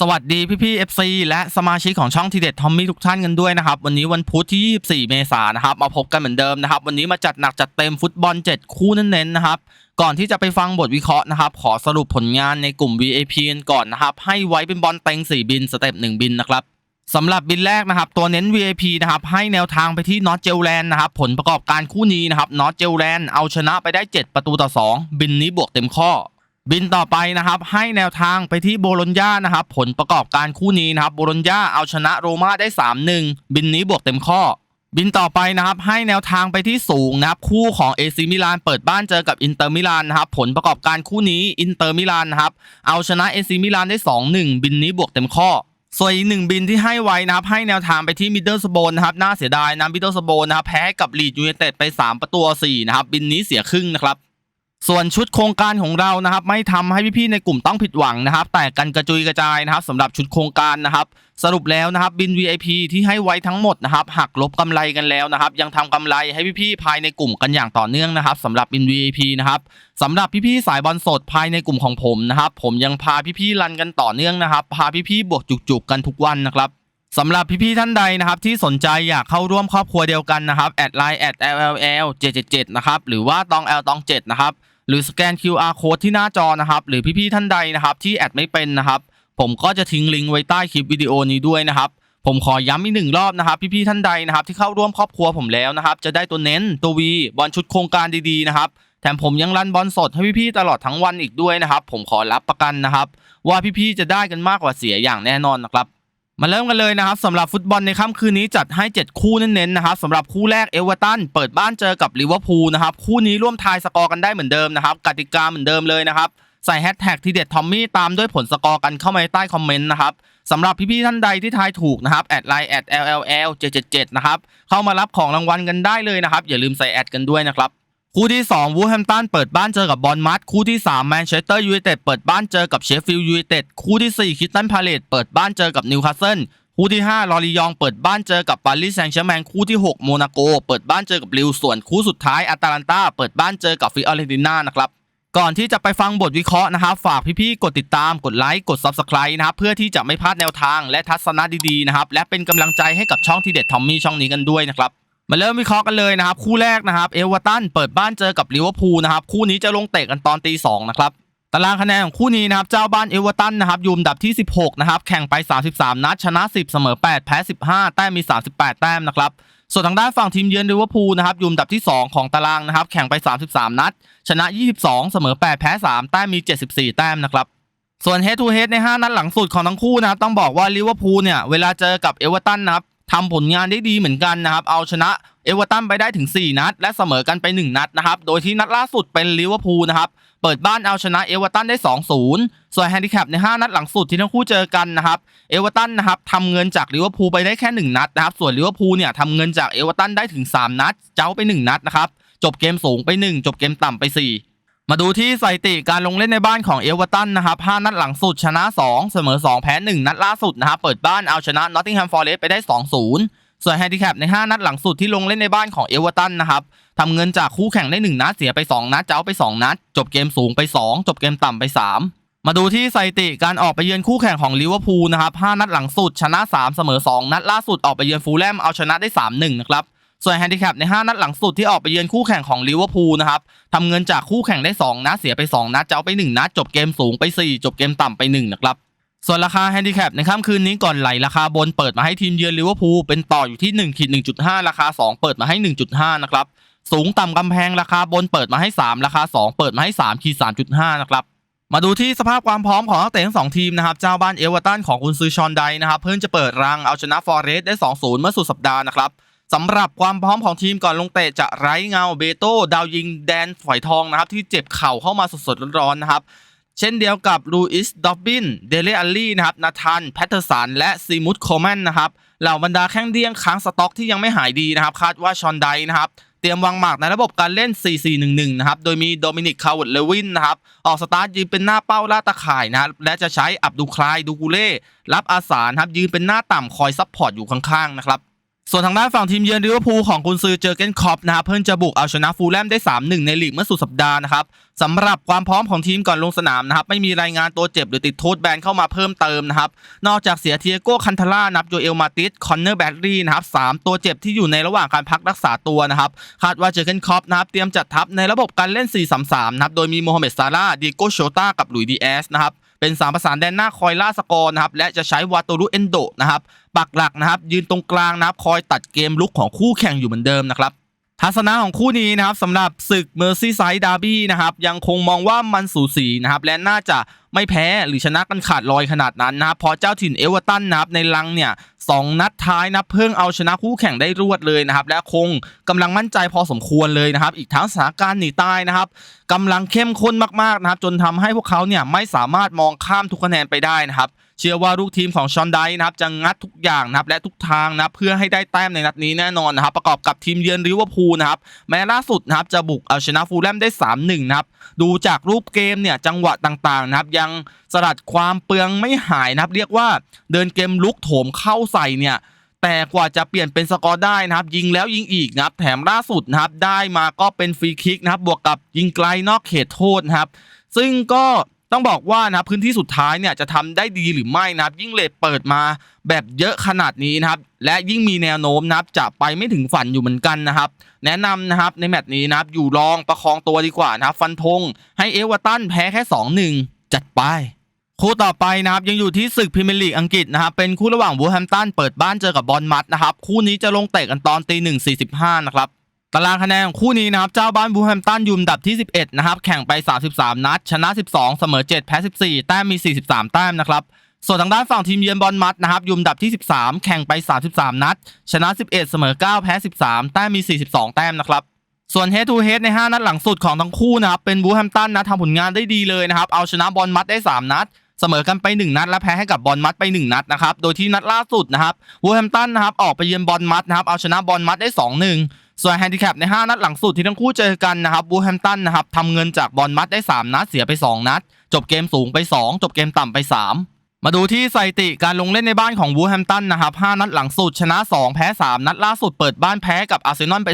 สวัสดีพี่พี่ FC และสมาชิกของช่องทีเด็ดทอมมี่ทุกท่านกันด้วยนะครับ วันนี้วันพุธที่ 24 เมษายนนะครับ มาพบกันเหมือนเดิมนะครับ วันนี้มาจัดหนักจัดเต็มฟุตบอล 7 คู่เน้นๆนะครับ ก่อนที่จะไปฟังบทวิเคราะห์นะครับ ขอสรุปผลงานในกลุ่ม VIP กันก่อนนะครับ ให้ไว้เป็นบอลเต็ง 4 บินสเต็ป 1 บินนะครับสำหรับบินแรกนะครับ ตัวเน้น VIP นะครับ ให้แนวทางไปที่นอตเจลแลนด์นะครับ ผลประกอบการคู่นี้นะครับนอตเจลแลนด์เอาชนะไปได้ 7 ประตูต่อ 2 บินนี้บวกเต็มข้อ บินต่อไปนะครับให้แนวทางไปที่โบโลญญานะครับผลประกอบการคู่นี้นะครับโบโลญญาเอาชนะโรม่าได้ 3-1 บินนี้บวกเต็มข้อ บินต่อไปนะครับให้แนวทางไปที่สูงนะครับคู่ของเอซิมิลานเปิดบ้านเจอกับอินเตอร์มิลานนะครับผลประกอบการคู่นี้อินเตอร์มิลานนะครับเอาชนะเอซิมิลานได้ 2-1 บินนี้บวกเต็มข้อส่วนอีกหนึ่งบินที่ให้ไว้นะครับให้แนวทางไปที่มิดเดิลสโบนนะครับน่าเสียดายนะมิดเดิลสโบนนะครับแพ้กับลีดยูไนเต็ดไป 3 ประตูต่อ4นะครับบินนี้เสียครึ่งนะครับ ส่วนชุดโครงการของเรานะครับ ไม่ทำให้พี่ๆในกลุ่มต้องผิดหวังนะครับ แต่กันกระจุยกระจายนะครับสำหรับชุดโครงการนะครับ สรุปแล้วนะครับบิน VIP ที่ให้ไว้ทั้งหมดนะครับหักลบกำไรกันแล้วนะครับ ยังทำกำไรให้พี่ๆภายในกลุ่มกันอย่างต่อเนื่องนะครับสำหรับบิน VIP นะครับสำหรับพี่ๆสายบอลสดภายในกลุ่มของผมนะครับ ผมยังพาพี่ๆรันกันต่อเนื่องนะครับ พาพี่ๆบวกจุกๆกันทุกวันนะครับสำหรับพี่ๆท่านใดนะครับที่สนใจอยากเข้าร่วมครอบครัวเดียวกันนะครับแอดไลน์แอด LLL 777นะครับหรือว่าตอง L ตอง7นะครับ หรือสแกน QR code ที่หน้าจอนะครับ หรือพี่ๆท่านใดนะครับที่แอดไม่เป็นนะครับ ผมก็จะทิ้งลิงก์ไว้ใต้คลิปวิดีโอนี้ด้วยนะครับ ผมขอย้ำอีกหนึ่งรอบนะครับ พี่ๆท่านใดนะครับที่เข้าร่วมครอบครัวผมแล้วนะครับ จะได้ตัวเน้นตัววีบอลชุดโครงการดีๆนะครับแถมผมยังรันบอลสดให้พี่ๆตลอดทั้งวันอีกด้วยนะครับ ผมขอรับประกันนะครับ ว่าพี่ๆจะได้กันมากกว่าเสียอย่างแน่นอนนะครับ มาเริ่มกันเลยนะครับสำหรับฟุตบอลในค่ำคืนนี้จัดให้ 7 คู่เน้นๆนะครับสำหรับคู่แรกเอเวอร์ตันเปิดบ้านเจอกับลิเวอร์พูลนะครับคู่นี้ร่วมทายสกอร์กันได้เหมือนเดิมนะครับกติกาเหมือนเดิมเลยนะครับใส่แฮชแท็กทีเด็ดทอมมี่ตามด้วยผลสกอร์กันเข้ามาในใต้คอมเมนต์นะครับสำหรับพี่ๆท่านใดที่ทายถูกนะครับแอดไลน์แอด LLL 777นะครับเข้ามารับของรางวัลกันได้เลยนะครับอย่าลืมใส่แอดกันด้วยนะครับ คู่ที่2วูแฮมตันเปิดบ้านเจอกับบอลมัดคู่ที่3แมนเชสเตอร์ยูไนเต็ดเปิดบ้านเจอกับเชฟฟิลด์ยูไนเต็ดคู่ที่4คิตตันพาเลตเปิดบ้านเจอกับนิวคาสเซิลคู่ที่5ลอริยองเปิดบ้านเจอกับปารีสแซงต์แชร์แมงคู่ที่ 6 โมนาโก เปิดบ้านเจอกับลิวส่วนคู่สุดท้ายอาตาลันตาเปิดบ้านเจอกับฟิออเรนติน่านะครับก่อนที่จะไปฟังบทวิเคราะห์นะครับฝากพี่ๆกดติดตามกดไลค์กด Subscribe นะครับเพื่อที่จะไม่พลาดแนวทางและทัศนะดีๆนะครับและเป็นกำลังใจให้กับช่องทีเด็ดทอมมี่ช่องนี้กันด้วยนะครับ มาเริ่มวิเคราะห์กันเลยนะครับ คู่แรกนะครับเอเวอร์ตันเปิดบ้านเจอกับลิเวอร์พูลนะครับคู่นี้จะลงเตะกันตอนตีสองนะครับตารางคะแนนของคู่นี้นะครับเจ้าบ้านเอเวอร์ตันนะครับอยู่อันดับที่ 16นะครับแข่งไป 33 นัดชนะ 10 เสมอ 8 แพ้ 15 แต้มมี 38 แต้มนะครับส่วนทางด้านฝั่งทีมเยือนลิเวอร์พูลนะครับอยู่อันดับที่ 2 ของตารางนะครับแข่งไป 33 นัด ชนะ 22 เสมอ 8 แพ้ 3 แต้มมี 74 แต้มนะครับส่วน head to head ใน 5 นัดหลังสุดของทั้งคู่นะครับต้องบอกว่าลิเวอร์พูลเนี่ยเวลาเจอกับเอเวอร์ตันนะครับ ทำผลงานได้ดีเหมือนกันนะครับเอาชนะเอเวอร์ตันไปได้ถึง 4 นัด และเสมอกันไป 1 นัดนะครับโดยที่นัดล่าสุดเป็นลิเวอร์พูลนะครับเปิดบ้านเอาชนะเอเวอร์ตันได้ 2-0 ส่วนแฮนดิแคปใน 5 นัดหลังสุดที่ทั้งคู่เจอกันนะครับเอเวอร์ตันนะครับทำเงินจากลิเวอร์พูลไปได้แค่ 1 นัดนะครับส่วนลิเวอร์พูลเนี่ยทำเงินจากเอเวอร์ตันได้ถึง 3 นัด เจ้าไป 1 นัดนะครับจบเกมสูงไป 1 จบเกมต่ำไป 4 มาดูที่สถิติการลงเล่นในบ้านของเอเวอร์ตันนะครับ 5 นัดหลังสุดชนะ 2 เสมอ 2 แพ้ 1 นัดล่าสุดนะครับ เปิดบ้านเอาชนะนอตติงแฮมฟอร์เรสต์ไปได้ 2-0 ส่วนแฮนดิแคปใน 5 นัดหลังสุดที่ลงเล่นในบ้านของเอเวอร์ตันนะครับทำเงินจากคู่แข่งได้ 1 นัด เสียไป 2 นัด เจ้าไป 2 นัด จบเกมสูงไป 2 จบเกมต่ำไป 3 มาดูที่สถิติการออกไปเยือนคู่แข่งของลิเวอร์พูลนะครับ 5 นัดหลังสุดชนะ 3 เสมอ 2 นัดล่าสุดออกไปเยือนฟูลแลมเอาชนะได้ 3-1 นะครับ ส่วนแฮนดิแคปใน 5 นัดหลังสุดที่ออกไปเยือนคู่แข่งของลิเวอร์พูลนะครับทำเงินจากคู่แข่งได้ 2 นัดเสียไป 2 นัดเจ้าไป 1 นัดจบเกมสูงไป 4 จบเกมต่ำไป 1 นะครับส่วนราคาแฮนดิแคปในค่ำคืนนี้ก่อนไหลราคาบนเปิดมาให้ทีมเยือนลิเวอร์พูลเป็นต่ออยู่ที่1ขีด1.5 ราคา 2 เปิดมาให้ 1.5 นะครับ สูงต่ำกำแพงราคาบนเปิดมาให้ 3 ราคา 2 เปิดมาให้3ขีด3.5 นะครับ มาดูที่สภาพความพร้อมของนักเตะทั้งสองทีมนะครับ เจ้าบ้านเอเวอร์ตันของคุณซือชอนไดนะครับ เพิ่งจะเปิดรังเอาชนะฟอร์เรสได้ 2-0 เมื่อสุดสัปดาห์นะครับ สำหรับความพร้อมของทีมก่อนลงเตะจะไร้เงาเบโต้ดาวยิงแดนฝอยทองนะครับที่เจ็บเข่าเข้ามาสดๆร้อนๆนะครับเช่นเดียวกับลูอิส ดอบบิน เดเลอัลลี่นะครับ นาธาน แพทเทอร์สัน และซีมุตโคแมนนะครับ เหล่าบรรดาแข้งเดี้ยงค้างสต็อกที่ยังไม่หายดีนะครับ คาดว่าชอนไดนะครับ เตรียมวางหมากในระบบการเล่น 4-4-1-1 นะครับ โดยมีโดมินิก คาร์วดเลวินนะครับ ออกสตาร์ทยืนเป็นหน้าเป้าล่าตะข่ายนะครับและจะใช้อับดุคลาย ดูกูเล่ รับอาสานะครับ ยืนเป็นหน้าต่ำคอยซัพพอร์ตอยู่ข้างๆ นะครับ ส่วนทางด้านฝั่งทีมเยือนลิเวอร์พูลของกุนซือเจอเกนคอปนะครับเพิ่งจะบุกเอาชนะฟูลแลมได้ 3-1 ในลีกเมื่อสุดสัปดาห์นะครับสำหรับความพร้อมของทีมก่อนลงสนามนะครับไม่มีรายงานตัวเจ็บหรือติดโทษแบนเข้ามาเพิ่มเติมนะครับนอกจากเสียเทียโก้คันทาร่านับโยเอลมาติสคอนเนอร์แบดรีนะครับสามตัวเจ็บที่อยู่ในระหว่างการพักรักษาตัวนะครับคาดว่าเจอเกนคอปนะครับเตรียมจัดทัพในระบบการเล่น 4-3-3 นะครับโดยมีโมฮัมเหม็ดซาร่าดิโก้โชต้ากับหลุยดีแอสนะครับเป็นสามประสานแดนหน้าคอยล่าสกอร์นะครับและจะใช้วาโตรุเอนโดนะครับ ปักหลักนะครับ ยืนตรงกลางนะครับ คอยตัดเกมลุกของคู่แข่งอยู่เหมือนเดิมนะครับทัศนะของคู่นี้นะครับสำหรับศึกเมอร์ซี่ไซด์ดาร์บี้นะครับยังคงมองว่ามันสูสีนะครับและน่าจะไม่แพ้หรือชนะกันขาดลอยขนาดนั้นนะครับเพราะเจ้าถิ่นเอเวอร์ตันนะครับในลังเนี่ยสองนัดท้ายนะเพิ่งเอาชนะคู่แข่งได้รวดเลยนะครับและคงกำลังมั่นใจพอสมควรเลยนะครับ อีกทั้งสถานการณ์หนีตายนะครับกำลังเข้มข้นมากๆนะครับจนทำให้พวกเขาเนี่ยไม่สามารถมองข้ามทุกคะแนนไปได้นะครับ เชื่อว่าลูกทีมของชอนไดนะครับจะงัดทุกอย่างนะครับและทุกทางนะครับเพื่อให้ได้แต้มในนัดนี้แน่นอนนะครับประกอบกับทีมเยือนลิเวอร์พูลนะครับแม้ล่าสุดนะครับจะบุกเอาชนะฟูลแลมได้ 3-1นะครับดูจากรูปเกมเนี่ยจังหวะต่างๆนะครับยังสลัดความเปลืองไม่หายนะครับเรียกว่าเดินเกมลุกโถมเข้าใส่เนี่ยแต่กว่าจะเปลี่ยนเป็นสกอร์ได้นะครับ ยิงแล้วยิงอีกนะครับแถมล่าสุดนะครับได้มาก็เป็นฟรีคิกนะครับบวกกับยิงไกลนอกเขตโทษนะครับ ซึ่งก็ ต้องบอกว่านะครับพื้นที่สุดท้ายเนี่ยจะทำได้ดีหรือไม่นะครับยิ่งเลทเปิดมาแบบเยอะขนาดนี้นะครับและยิ่งมีแนวโน้มนะครับจะไปไม่ถึงฝันอยู่เหมือนกันนะครับ แนะนำนะครับในแมตช์นี้นะครับอยู่รองประคองตัวดีกว่านะครับฟันธงให้เอเวอร์ตันแพ้แค่ 2-1 จัดไปคู่ต่อไปนะครับยังอยู่ที่ศึกพรีเมียร์ลีกอังกฤษนะครับเป็นคู่ระหว่างวูแฮมตันเปิดบ้านเจอกับบอลมัดนะครับคู่นี้จะลงเตะกันตอนตีหนึ่งสี่สิบห้านะครับ ตารางคะแนนของคู่นี้นะครับ เจ้าบ้านวูแฮมตันยุมดับที่ 11 นะครับ แข่งไป 33 นัด ชนะ 12 เสมอ 7 แพ้ 14 แต้มมี 43 แต้มนะครับ ส่วนทางด้านฝั่งทีมเยือนบอลมัดนะครับยุมดับที่ 13 แข่งไป 33 นัด ชนะ 11 เสมอ 9 แพ้ 13 แต้มมี 42 แต้มนะครับ ส่วน head to head ใน 5 นัดหลังสุดของทั้งคู่นะครับ เป็นบูแฮมตันนะทำผลงานได้ดีเลยนะครับ เอาชนะบอลมัดได้ 3 นัดเสมอกันไป 1 นัดและแพ้ให้กับบอลมัดไป 1 นัดนะครับ โดยที่นัดล่าสุดนะครับบูแฮมตันนะครับออกไปเยือนบอลมัดนะครับเอาชนะบอลมัดได้ 2-1 ส่วนแฮนดิแคปใน 5 นัดหลังสุดที่ทั้งคู่เจอกันนะครับบูแฮมตันนะครับทำเงินจากบอลมัดได้ 3 นัดเสียไป 2 นัด จบเกมสูงไป 2 จบเกมต่ำไป 3มาดูที่สถิติการลงเล่นในบ้านของวูแฮมตันนะครับ 5 นัดหลังสุดชนะ 2 แพ้ 3 นัดล่าสุดเปิดบ้านแพ้กับอาร์เซนอลไป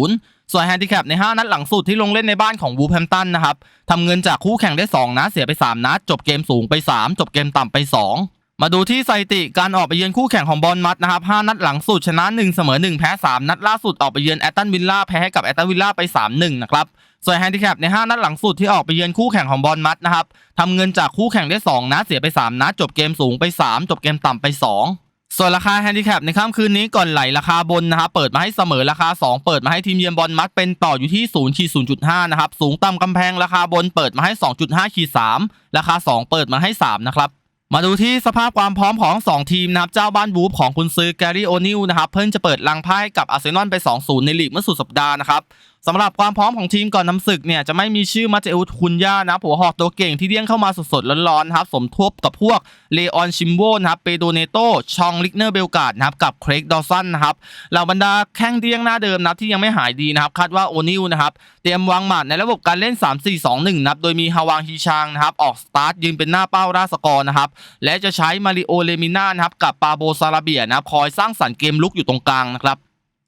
2-0 ส่วนแฮนดิแคปใน 5 นัดหลังสุดที่ลงเล่นในบ้านของวูแฮมตันนะครับทำเงินจากคู่แข่งได้ 2 นัดเสียไป 3 นัด จบเกมสูงไป 3 จบเกมต่ำไป 2 มาดูที่สถิติการออกไปเยือนคู่แข่งของบอลมัดนะครับ5นัดหลังสุดชนะ 1 เสมอ 1 แพ้ 3 นัดล่าสุดออกไปเยือนแอตตันวิลล่าแพ้ให้กับแอตตันวิลล่าไป 3-1 นะครับ ส่วนแฮนดิแคปใน 5 นัดหลังสุดที่ออกไปเยือนคู่แข่งของบอลมัดนะครับทำเงินจากคู่แข่งได้ 2 นัดเสียไป 3 นัดจบเกมสูงไป 3 จบเกมต่ำไป 2ส่วนราคาแฮนดิแคปในค่ำคืนนี้ก่อนไหลราคาบนนะครับเปิดมาให้เสมอราคา 2 เปิดมาให้ทีมเยือนบอลมัดเป็นต่ออยู่ที่0ขีด0.5นะครับสูงต่ำกำแพงราคาบนเปิดมาให้ 2.5ขีด3ราคา 2 เปิดมาให้ 3 นะครับ มาดูที่สภาพความพร้อมของ 2 ทีมนะครับ เจ้าบ้านบูฟของคุณซื้อแกรี่โอนิลนะครับ เพิ่งจะเปิดลังไพ่กับอาร์เซนอลไป 2-0 ในลีกเมื่อสุดสัปดาห์นะครับ สำหรับความพร้อมของทีมก่อนนำศึกเนี่ยจะไม่มีชื่อมาเตอุสคุนย่านะหัวหอกตัวเก่งที่เดี้ยงเข้ามาสดๆร้อนๆครับสมทบกับพวกเลออนชิมโวนะครับเปโดเนโตชองลิกเนอร์เบลกาดนะครับกับเครกดอสันนะครับเหล่าบรรดาแข้งเดี้ยงหน้าเดิมนับที่ยังไม่หายดีนะครับคาดว่าโอนิลนะครับเตรียมวางหมัดในระบบการเล่น 3-4-2-1นะครับโดยมีฮาวางฮีชางนะครับออกสตาร์ทยืนเป็นหน้าเป้าราสกอร์นะครับและจะใช้มาริโอเลมิน่านะครับกับปาโบซาราเบียนะครับคอยสร้างสรรค์เกมลุกอยู่ตรงกลางนะครับ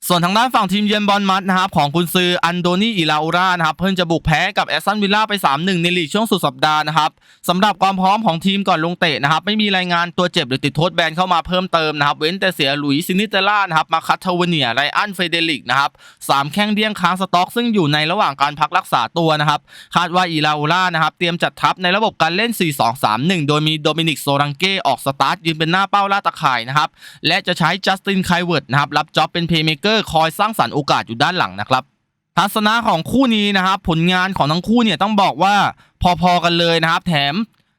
ส่วนทางด้านฝั่งทีมเยือนบอลมัดนะครับของกุนซืออันโดนีอิลาอูรานะครับเพิ่งจะบุกแพ้กับแอสตันวิลล่าไป 3-1 ในลีกช่วงสุดสัปดาห์นะครับสำหรับความพร้อมของทีมก่อนลงเตะนะครับไม่มีรายงานตัวเจ็บหรือติดโทษแบนเข้ามาเพิ่มเติมนะครับเว้นแต่เสียหลุยซินิเตล่านะครับมาคัตเทวเนียไรอันเฟเดลิกนะครับสามแข้งเดี้ยงค้างสต็อก ซึ่งอยู่ในระหว่างการพักรักษาตัวนะครับคาดว่าอิลาอูรานะครับเตรียมจัดทัพในระบบการเล่น 4-2-3-1 โดยมีโดมินิกโซรังเก้ออกสตาร์ทยืนเป็นหน้าเป้าล่าตะข่ายนะครับและจะใช้จัสตินไคเวิร์ดนะครับรับจ็อบเป็นเพย์เมเกอร์คอยสร้างสรรค์โอกาสอยู่ด้านหลังนะครับ ทัศนะของคู่นี้นะครับ ผลงานของทั้งคู่เนี่ยต้องบอกว่าพอๆกันเลยนะครับ แถม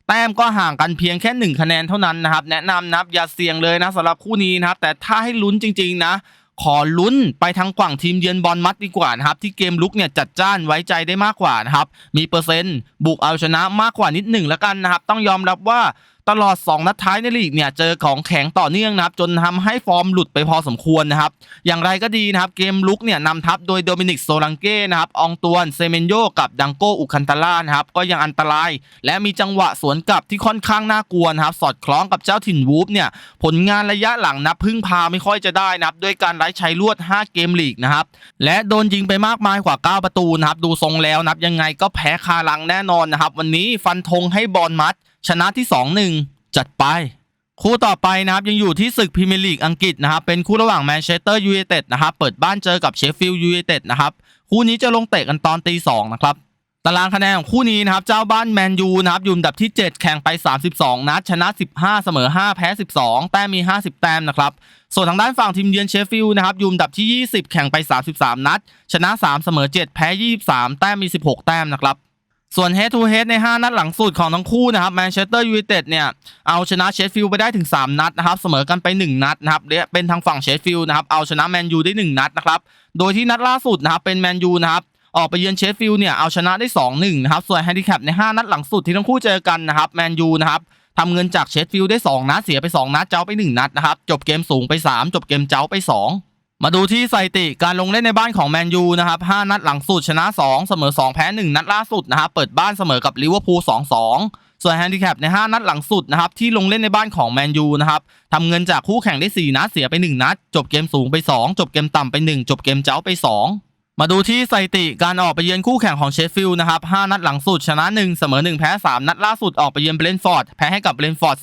แต้มก็ห่างกันเพียงแค่ 1 คะแนนเท่านั้นนะครับ แนะนำนะครับอย่าเสี่ยงเลยนะสำหรับคู่นี้นะครับ แต่ถ้าให้ลุ้นจริง ๆ นะ ขอลุ้นไปทางฝั่งทีมเยือนบอลมัดดีกว่านะครับ ที่เกมลุกเนี่ยจัดจ้านไว้ใจได้มากกว่านะครับ มีเปอร์เซ็นต์บุกเอาชนะมากกว่านิดหนึ่งแล้วกันนะครับ ต้องยอมรับว่า ตลอด 2 นัดท้ายในลีกเนี่ยเจอของแข็งต่อเนื่องนะครับจนทำให้ฟอร์มหลุดไปพอสมควรนะครับ อย่างไรก็ดีนะครับเกมลุกเนี่ยนำทัพโดยโดมินิกโซลังเก้นะครับอองตวนเซเมนโยกับดังโกอุคันตาล่านะครับก็ยังอันตราย และมีจังหวะสวนกลับที่ค่อนข้างน่ากลัวนะครับสอดคล้องกับเจ้าถิ่นวูฟเนี่ยผลงานระยะหลังนับพึ่งพาไม่ค่อยจะได้นะครับด้วยการไร้ชัยรวด 5 เกมลีกนะครับและโดนยิงไปมากมายกว่า 9 ประตูนะครับดูทรงแล้วนับยังไงก็แพ้คาลังแน่นอนนะครับวันนี้ฟันธงให้บอลมัดชนะที่ 2-1 จัดไป คู่ต่อไปนะครับยังอยู่ที่ศึกพรีเมียร์ลีกอังกฤษนะครับเป็นคู่ระหว่างแมนเชสเตอร์ยูไนเต็ดนะครับเปิดบ้านเจอกับเชฟฟิลด์ยูไนเต็ดนะครับคู่นี้จะลงเตะกันตอนตีสองนะครับตารางคะแนนของคู่นี้นะครับเจ้าบ้านแมนยูนะครับอยู่อันดับที่ 7 แข่งไป 32 นัดชนะ 15 เสมอ 5 แพ้ 12 แต้มมี 50 แต้มนะครับส่วนทางด้านฝั่งทีมเยือนเชฟฟิลด์นะครับอยู่อันดับที่ 20 แข่งไป 33 นัด ชนะ 3 เสมอ 7 แพ้ 23 แต้มมี 16 แต้มนะครับ ส่วน head to head ใน 5 นัดหลังสุดของทั้งคู่นะครับแมนเชสเตอร์ยูไนเต็ดเนี่ยเอาชนะเชฟฟิลด์ไปได้ถึง 3 นัดนะครับ เสมอกันไป 1 นัดนะครับและเป็นทางฝั่งเชฟฟิลด์นะครับเอาชนะแมนยูได้ 1 นัดนะครับโดยที่นัดล่าสุดนะครับเป็นแมนยูนะครับออกไปเยือนเชฟฟิลด์เนี่ยเอาชนะได้ 2-1 นะครับส่วนแฮนดิแคปใน 5 นัดหลังสุดที่ทั้งคู่เจอกันนะครับแมนยูนะครับทำเงินจากเชฟฟิลด์ได้ 2 นัดเสียไป 2 นัดเจ้าไป 1 นัดนะครับจบเกมสูงไป 3 จบเกมเจ้าไป 2 มาดูที่สถิติการลงเล่นในบ้านของแมนยูนะครับ 5 นัดหลังสุดชนะ 2 เสมอ 2 แพ้ 1 นัดล่าสุดนะครับ เปิดบ้านเสมอกับลิเวอร์พูล 2-2 ส่วนแฮนดิแคปใน 5 นัดหลังสุดนะครับ ที่ลงเล่นในบ้านของแมนยูนะครับทำเงินจากคู่แข่งได้ 4 นัด เสียไป 1 นัด จบเกมสูงไป 2 จบเกมต่ำไป 1 จบเกมเจ้าไป 2มาดูที่สถิติการออกไปเยือนคู่แข่งของเชฟฟิลด์นะครับ 5 นัดหลังสุดชนะ 1 เสมอ 1 แพ้ 3 นัดล่าสุดออกไปเยือนเบรนฟอร์ดแพ้ให้กับเบรนฟอร์ด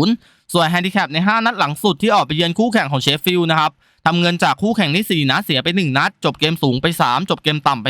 2-0 ส่วนแฮนดิแคปใน 5 นัดหลังสุดที่ออกไปเยือนคู่แข่งของเชฟฟิลด์นะครับ ทำเงินจากคู่แข่งได้4นัดเสียไป1นัดจบเกมสูงไป 3 จบเกมต่ำไป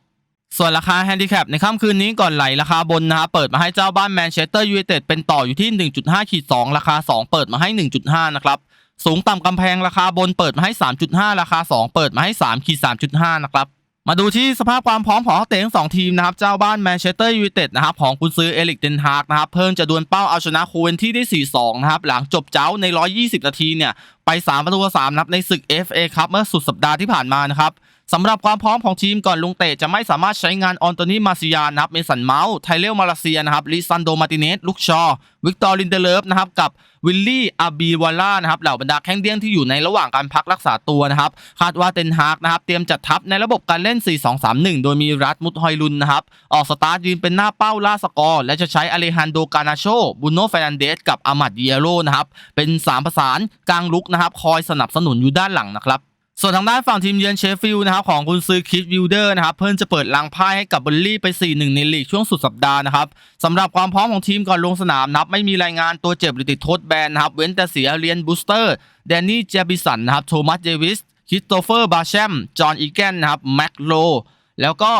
2ส่วนราคาแฮนดิแคปในค่ำคืนนี้ก่อนไหลราคาบนนะครับเปิดมาให้เจ้าบ้านแมนเชสเตอร์ยูไนเต็ดเป็นต่ออยู่ที่ 1.5ขีด2ราคา 2 เปิดมาให้ 1.5 นะครับ สูงต่ำกำแพงราคาบนเปิดมาให้ 3.5 ราคา 2 เปิดมาให้3ขีด3.5 นะครับ มาดูที่สภาพความพร้อมของนักเตะทั้งสองทีมนะครับ เจ้าบ้านแมนเชสเตอร์ยูไนเต็ดนะครับของคุณซื้อเอลิกเดนฮากนะครับ เพิ่งจะดวลเป้าเอาชนะโคเวนที่ได้ 4-2 นะครับ หลังจบเจ้าใน 120 นาทีเนี่ย ไป 3 ประตู3นับในศึก FA ครับเมื่อสุดสัปดาห์ที่ผ่านมานะครับ สำหรับความพร้อมของทีมก่อนลุงเตะจะไม่สามารถใช้งานออนโตนีมาซิยานะครับเมสันเมาส์ไทเลลมาเลเซียนะครับลิซันโดมาติเนสลุกชอวิกตอร์ลินเดเลฟนะครับกับวิลลี่อาบีวาล่านะครับเหล่าบรรดาแข้งเดี้ยงที่อยู่ในระหว่างการพักรักษาตัวนะครับคาดว่าเตนฮากนะครับเตรียมจัดทัพในระบบการเล่น 4-2-3-1 โดยมีรัตมุตฮอยลุนนะครับออกสตาร์ทยืนเป็นหน้าเป้าล่าสกอร์ และจะใช้อเลฮันโดกานาโชบุโนเฟรนเดสกับอามัดเยโรนะครับเป็นสามประสานกลางลุกนะครับคอยสนับสนุนอยู่ด้านหลังนะครับ ส่วนทางด้านฝั่งทีมเยือนเชฟฟิลด์นะครับของคุณซื้อคิดวิลเดอร์นะครับเพิ่งจะเปิดลังพ่ายให้กับเบอร์ลี่ไป 4-1 ในลีกช่วงสุดสัปดาห์นะครับสำหรับความพร้อมของทีมก่อนลงสนามนะครับไม่มีรายงานตัวเจ็บหรือติดโทษแบนนะครับเว้นแต่เสียเรียนบูสเตอร์แดนนี่เจบิสันนะครับโทมัสเดวิสคริสโตเฟอร์บาแชมจอห์นอีแกนนะครับแม็กโลแล้วก็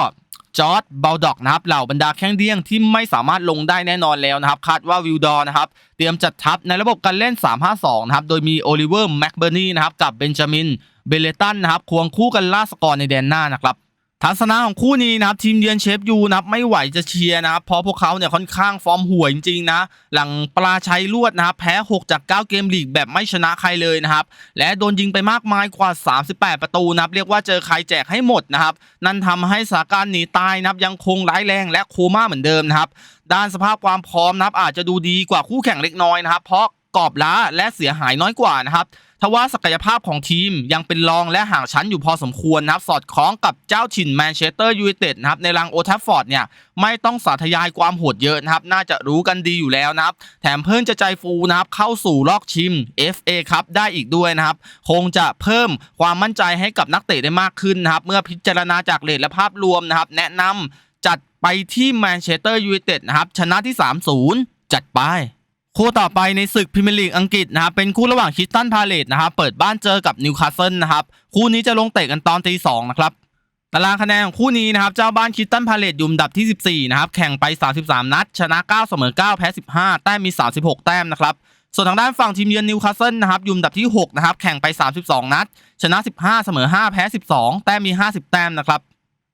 จอร์ดเบลด็อกนะครับเหล่าบรรดาแข้งเดี้ยงที่ไม่สามารถลงได้แน่นอนแล้วนะครับ คาดว่าวิลดอร์นะครับเตรียมจัดทัพในระบบการเล่น 3-5-2 นะครับ โดยมีโอลิเวอร์แม็กเบอร์นีนะครับกับเบนจามินเบเลตันนะครับควงคู่กันล่าสกอร์ในแดนหน้านะครับ ทัศนะของคู่นี้นะครับทีมเยือนเชฟยูนะครับไม่ไหวจะเชียร์นะครับเพราะพวกเขาเนี่ยค่อนข้างฟอร์มห่วยจริงๆนะหลังปลาชัยลวดนะครับแพ้ 6 จาก 9 เกมลีกแบบไม่ชนะใครเลยนะครับและโดนยิงไปมากมายกว่า 38 ประตูนะครับเรียกว่าเจอใครแจกให้หมดนะครับนั่นทำให้สถานการณ์หนีตายนะครับยังคงร้ายแรงและโคม่าเหมือนเดิมนะครับด้านสภาพความพร้อมนะครับอาจจะดูดีกว่าคู่แข่งเล็กน้อยนะครับเพราะกรอบล้าและเสียหายน้อยกว่านะครับ ทว่าศักยภาพของทีมยังเป็นรองและห่างชั้นอยู่พอสมควรนะครับสอดคล้องกับเจ้าถิ่นแมนเชสเตอร์ยูไนเต็ดนะครับในรังโอทัฟฟอร์ดเนี่ยไม่ต้องสาธยายความโหดเยอะนะครับน่าจะรู้กันดีอยู่แล้วนะครับแถมเพิ่งจะใจฟูนะครับเข้าสู่รอบชิม FA ครับได้อีกด้วยนะครับคงจะเพิ่มความมั่นใจให้กับนักเตะได้มากขึ้นนะครับเมื่อพิจารณาจากเลทและภาพรวมนะครับแนะนำจัดไปที่แมนเชสเตอร์ยูไนเต็ดนะครับชนะที่ 3-0 จัดไป คู่ต่อไปในศึกพรีเมียร์ลีกอังกฤษนะครับเป็นคู่ระหว่างคิสตันพาเลตนะครับเปิดบ้านเจอกับนิวคาสเซิลนะครับคู่นี้จะลงเตะกันตอนตีสองนะครับตารางคะแนนของคู่นี้นะครับเจ้าบ้านคิสตันพาเลตยู่อันดับที่ 14นะครับแข่งไป 33 นัด ชนะ 9 เสมอ 9 แพ้ 15 แต้มมี 36 แต้มนะครับส่วนทางด้านฝั่งทีมเยือนนิวคาสเซิลนะครับยู่อันดับที่6นะครับแข่งไป 32 นัด ชนะ 15 เสมอ 5 แพ้ 12 แต้มมี 50 แต้มนะครับ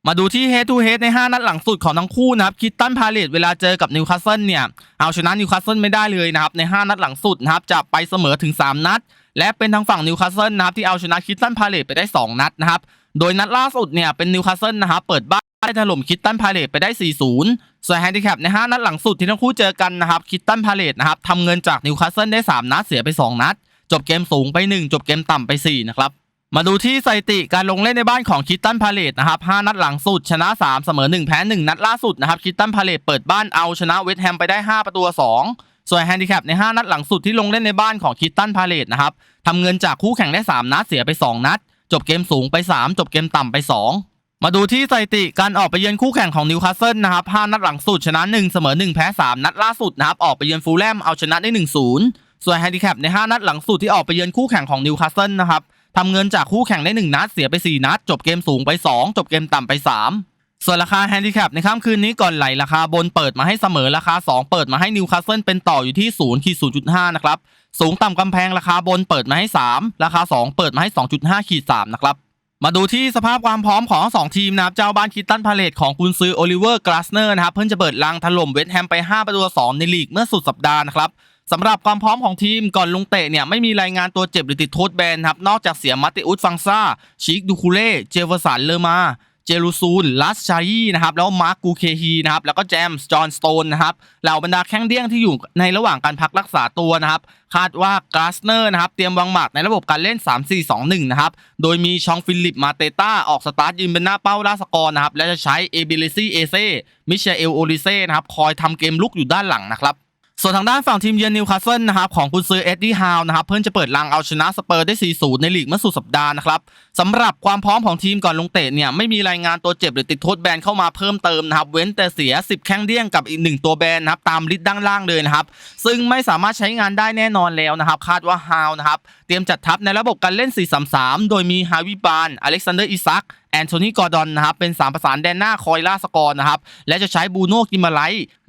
มาดูที่ head to head ใน 5 นัดหลังสุดของทั้งคู่นะครับคิตตันพาเลตเวลาเจอกับนิวคาสเซิลเนี่ยเอาชนะนิวคาสเซิลไม่ได้เลยนะครับใน 5 นัดหลังสุดนะครับจะไปเสมอถึง 3 นัด และเป็นทางฝั่งนิวคาสเซิลนะครับที่เอาชนะคิตตันพาเลตไปได้ 2 นัดนะครับโดยนัดล่าสุดเนี่ยเป็นนิวคาสเซิลนะครับเปิดบ้านได้ถล่มคิตตันพาเลตไปได้ 4-0 ส่วนแฮนดิแคปใน 5 นัดหลังสุดที่ทั้งคู่เจอกันนะครับคิตตันพาเลตนะครับทำเงินจากนิวคาสเซิลได้ 3 นัดเสียไป 2 นัด จบเกมสูงไป 1 จบเกมต่ำไป4นะครับ มาดูที่สถิติการลงเล่นในบ้านของคิตตันพาเลตนะครับ 5 นัดหลังสุด ชนะ 3 เสมอ 1 แพ้ 1 นัดล่าสุดนะครับ คิตตันพาเลตเปิดบ้านเอาชนะเวสต์แฮมไปได้ 5 ประตูต่อ2ส่วนแฮนดิแคปใน 5 นัดหลังสุดที่ลงเล่นในบ้านของคิตตันพาเลตนะครับทำเงินจากคู่แข่งได้ 3 นัดเสียไป 2 นัด จบเกมสูงไป 3 จบเกมต่ำไป 2 มาดูที่สถิติการออกไปเยือนคู่แข่งของนิวคาสเซิลนะครับ 5 นัดหลังสุดชนะ 1 เสมอ 1 แพ้ 3 นัดล่าสุดนะครับ ออกไปเยือนฟูลแลมเอาชนะได้ 1-0 ส่วนแฮนดิแคปใน 5 นัดหลังสุดที่ออกไปเยือนคู่แข่งของนิวคาสเซิลนะครับ ทำเงินจากคู่แข่งได้ 1 นัด เสียไป 4 นัด จบเกมสูงไป 2 จบเกมต่ำไป 3 ส่วนราคาแฮนดิแคปในค่ำคืนนี้ก่อนไหลราคาบนเปิดมาให้เสมอราคา 2 เปิดมาให้นิวคาสเซิลเป็นต่ออยู่ที่0ขีด0.5 นะครับ สูงต่ำกำแพงราคาบนเปิดมาให้ 3 ราคา 2 เปิดมาให้ 2.5ขีด3นะครับมาดูที่สภาพความพร้อมของสองทีมนะครับ เจ้าบ้านคิตตันพาเลตของกุนซือโอลิเวอร์กลาสเนอร์นะครับ เพิ่งจะเปิดลังถล่มเวสต์แฮมไป 5 ประตูต่อ2ในลีกเมื่อสุดสัปดาห์นะครับ สำหรับความพร้อมของทีมก่อนลงเตะเนี่ยไม่มีรายงานตัวเจ็บหรือติดโทษแบนครับนอกจากเสียมาติอุสฟังซาชิกดูคูเล่เจเวอร์สันเลอมาเจลูซูนลัสชายีนะครับแล้วมาร์กกูเคฮีนะครับแล้วก็แจมส์จอห์นสโตนนะครับเหล่าบรรดาแข้งเดี้ยงที่อยู่ในระหว่างการพักรักษาตัวนะครับคาดว่ากราสเนอร์นะครับเตรียมวางหมากในระบบการเล่น 3-4-2-1 นะครับโดยมีชองฟิลิปมาเตต้าออกสตาร์ทยืนเป็นหน้าเป้าลาสกอร์นะครับและจะใช้เอเบลิซี่เอเซ่มิเชลเอลโอลิเซ่นะครับคอยทำเกมลุกอยู่ด้านหลังนะครับ ส่วนทางด้านฝั่งทีมเยือนนิวคาสเซิลนะครับของคุณซื้อเอ็ดดี้ฮาวนะครับเพิ่งจะเปิดลังเอาชนะสเปอร์ได้ 4-0 ในลีกเมื่อสุดสัปดาห์นะครับสำหรับความพร้อมของทีมก่อนลงเตะเนี่ยไม่มีรายงานตัวเจ็บหรือติดโทษแบนเข้ามาเพิ่มเติมนะครับเว้นแต่เสีย 10 แข้งเดี้ยงกับอีกหนึ่งตัวแบนนะครับตามลิสต์ด้านล่างเลยนะครับซึ่งไม่สามารถใช้งานได้แน่นอนแล้วนะครับคาดว่าฮาวนะครับเตรียมจัดทัพในระบบการเล่น 4-3-3 โดยมีฮาวิบานอเล็กซานเดอร์อิซัก แอนโทนีกอร์ดอนนะครับเป็น3ประสานแดนหน้าคอยล่าสกอร์นะครับและจะใช้บูโน่กิมาไล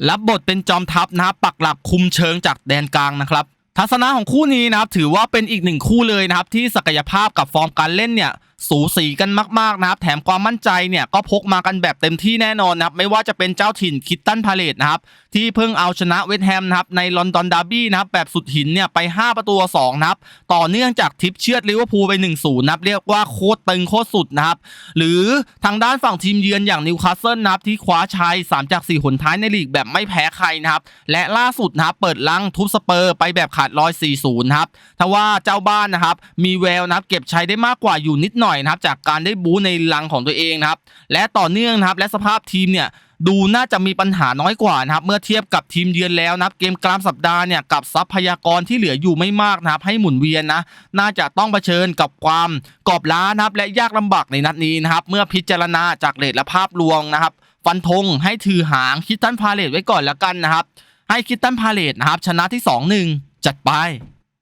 รับบทเป็นจอมทัพนะครับปักหลักคุมเชิงจากแดนกลางนะครับทัศนะของคู่นี้นะครับถือว่าเป็นอีกหนึ่งคู่เลยนะครับที่ศักยภาพกับฟอร์มการเล่นเนี่ย สูสีกันมากๆนะครับ แถมความมั่นใจเนี่ยก็พกมากันแบบเต็มที่แน่นอนนะครับ ไม่ว่าจะเป็นเจ้าถิ่นคิตตันพาเลตนะครับ ที่เพิ่งเอาชนะเวสต์แฮมนะครับในลอนดอนดาร์บี้นะครับ แบบสุดหินเนี่ยไป 5 ประตูต่อ2นะครับ ต่อเนื่องจากทิปเชือดลิเวอร์พูลไป 1-0นะครับ เรียกว่าโคตรตึงโคตรสุดนะครับ หรือทางด้านฝั่งทีมเยือนอย่างนิวคาสเซิลนะครับที่คว้าชัย3จาก4หนท้ายในลีกแบบไม่แพ้ใครนะครับและล่าสุดนะครับเปิดลังทุบสเปอร์ไปแบบขาดลอย4-0นะครับถ้าว่าเจ้าบ้านนะครับมีแววนะครับเก็บชัยได้มากกว่าอยู่นิดหน่อยนะครับจากการได้บู๊ในลังของตัวเองนะครับและต่อเนื่องนะครับและสภาพทีมเนี่ยดูน่าจะมีปัญหาน้อยกว่านะครับเมื่อเทียบกับทีมเยือนแล้วนะครับเกมกลางสัปดาห์เนี่ยกับทรัพยากรที่เหลืออยู่ไม่มากนะครับให้หมุนเวียนนะน่าจะต้องเผชิญกับความกอบล้านะครับและยากลำบากในนัดนี้นะครับเมื่อพิจารณาจากเลทและภาพรวมนะครับฟันธงให้ถือหางคิตตันพาเลตไว้ก่อนแล้วกันนะครับให้คิตตันพาเลตนะครับชนะที่ 2-1 จัดไป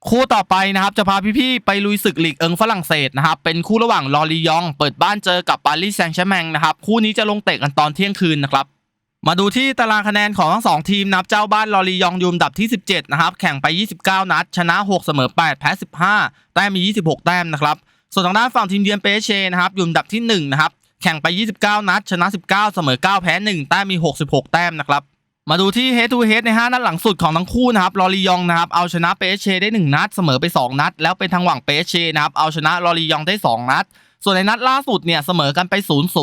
คู่ต่อไปนะครับจะพาพี่ๆไปลุยศึกลีกเอิงฝรั่งเศสนะครับเป็นคู่ระหว่างลอรียอง เปิดบ้านเจอกับปารีสแซงต์แชร์แมงนะครับคู่นี้จะลงเตะกันตอนเที่ยงคืนนะครับมาดูที่ตารางคะแนนของทั้งสองทีมนับเจ้าบ้านลอรียองยูอันดับที่ 17นะครับแข่งไป 29 นัด ชนะ 6 เสมอ 8 แพ้ 15 แต้มมี 26 แต้มนะครับส่วนทางด้านฝั่งทีมเยือนเปเชนะครับยู่อันดับที่1นะครับแข่งไป 29 นัด ชนะ 19 เสมอ 9 แพ้ 1 แต้มมี 66 แต้มนะครับ มาดูที่ head to head ใน 5 นัดหลังสุดของทั้งคู่นะครับลอรียองนะครับเอาชนะเปเชได้ 1 นัด เสมอไป 2 นัด แล้วเป็นทางหวังเปเชนะครับเอาชนะลอรียองได้ 2 นัด ส่วนในนัดล่าสุดเนี่ยเสมอกันไป 0 0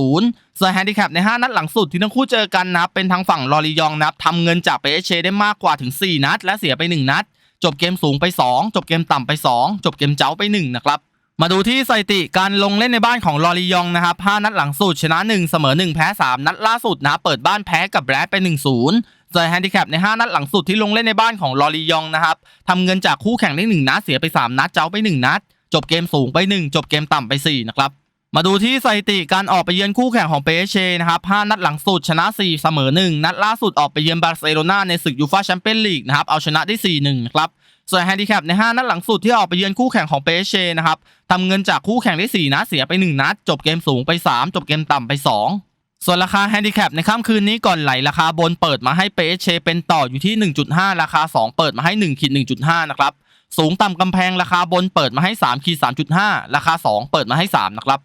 ส่วนแฮนดิแคปใน 5 นัดหลังสุดที่ทั้งคู่เจอกันนะครับเป็นทางฝั่งลอรียองนะครับทำเงินจากเปเชได้มากกว่าถึง 4 นัด และเสียไป 1 นัด จบเกมสูงไป 2 จบเกมต่ำไป 2 จบเกมเจ้าไป 1 นะครับมาดูที่สถิติการลงเล่นในบ้านของลอรียองนะครับ5นัดหลังสุดชนะ 1 เสมอ 1 แพ้ 3 นัดล่าสุดนะเปิดบ้านแพ้กับแบรดไป 1-0 ส่วนแฮนดิแคปใน 5 นัดหลังสุดที่ลงเล่นในบ้านของลอรียองนะครับทำเงินจากคู่แข่งได้ 1 นัดเสียไป 3 นัดเจ้าไป 1 นัด จบเกมสูงไป 1 จบเกมต่ำไป 4 นะครับ มาดูที่สถิติการออกไปเยือนคู่แข่งของเปเชนะครับ 5 นัดหลังสุดชนะ 4 เสมอ 1 นัดล่าสุดออกไปเยือนบาร์เซโลนาในศึกยูฟ่าแชมเปี้ยนลีกนะครับเอาชนะได้ 4-1 นะครับส่วนแฮนดิแคปใน 5 นัดหลังสุดที่ออกไปเยือนคู่แข่งของเปเชนะครับทำเงินจากคู่แข่งได้ 4 นัดเสียไป 1 นัด จบเกมสูงไป 3 จบเกมต่ำไป 2 ส่วนราคาแฮนดิแคปในค่ำคืนนี้ก่อนไหลราคาบนเปิดมาให้เปเชเป็นต่ออยู่ที่ 1.5 ราคา 2 เปิดมาให้1ขีด1.5 นะครับ สูงต่ำกำแพงราคาบนเปิดมาให้3ขีด3.5 ราคา 2 เปิดมาให้ 3 นะครับ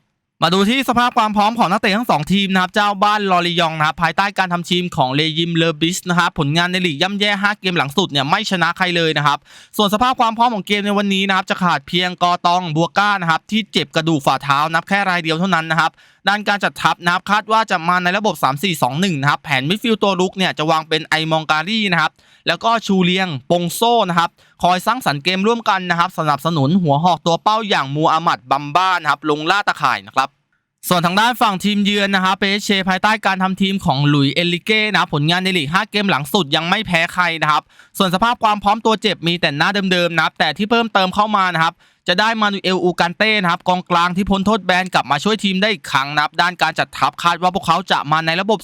มาดูที่สภาพความพร้อมของนักเตะทั้งสองทีมนะครับ เจ้าบ้านลอริยองนะครับภายใต้การทำทีมของเลยิมเลอบิสนะครับผลงานในลีกย่ำแย่ 5 เกมหลังสุดเนี่ยไม่ชนะใครเลยนะครับ ส่วนสภาพความพร้อมของเกมในวันนี้นะครับจะขาดเพียงกอตองบัวก้านะครับที่เจ็บกระดูกฝ่าเท้านับแค่รายเดียวเท่านั้นนะครับด้านการจัดทัพนะครับคาดว่าจะมาในระบบ 3-4-2-1 นะครับแผนมิดฟิลด์ตัวลุกเนี่ยจะวางเป็นไอมองการีนะครับ แล้วก็ชูเลียงปงโซ่นะครับคอยสร้างสรรค์เกมร่วมกันนะครับสนับสนุนหัวหอกตัวเป้าอย่างมูอามัดบัมบ้านะครับลงล่าตะข่ายนะครับส่วนทางด้านฝั่งทีมเยือนนะครับเปเชภายใต้การทำทีมของหลุยเอลิเก้นะผลงานในลีก 5 เกมหลังสุดยังไม่แพ้ใครนะครับ ส่วนสภาพความพร้อมตัวเจ็บมีแต่หน้าเดิมๆนะครับแต่ที่เพิ่มเติมเข้ามานะครับ จะได้มานูเอลอูการเต้นะครับกองกลางที่พ้นโทษแบนกลับมาช่วยทีมได้อีกครั้งนะครับด้านการจัดทัพคาดว่าพวกเขาจะมาในระบบ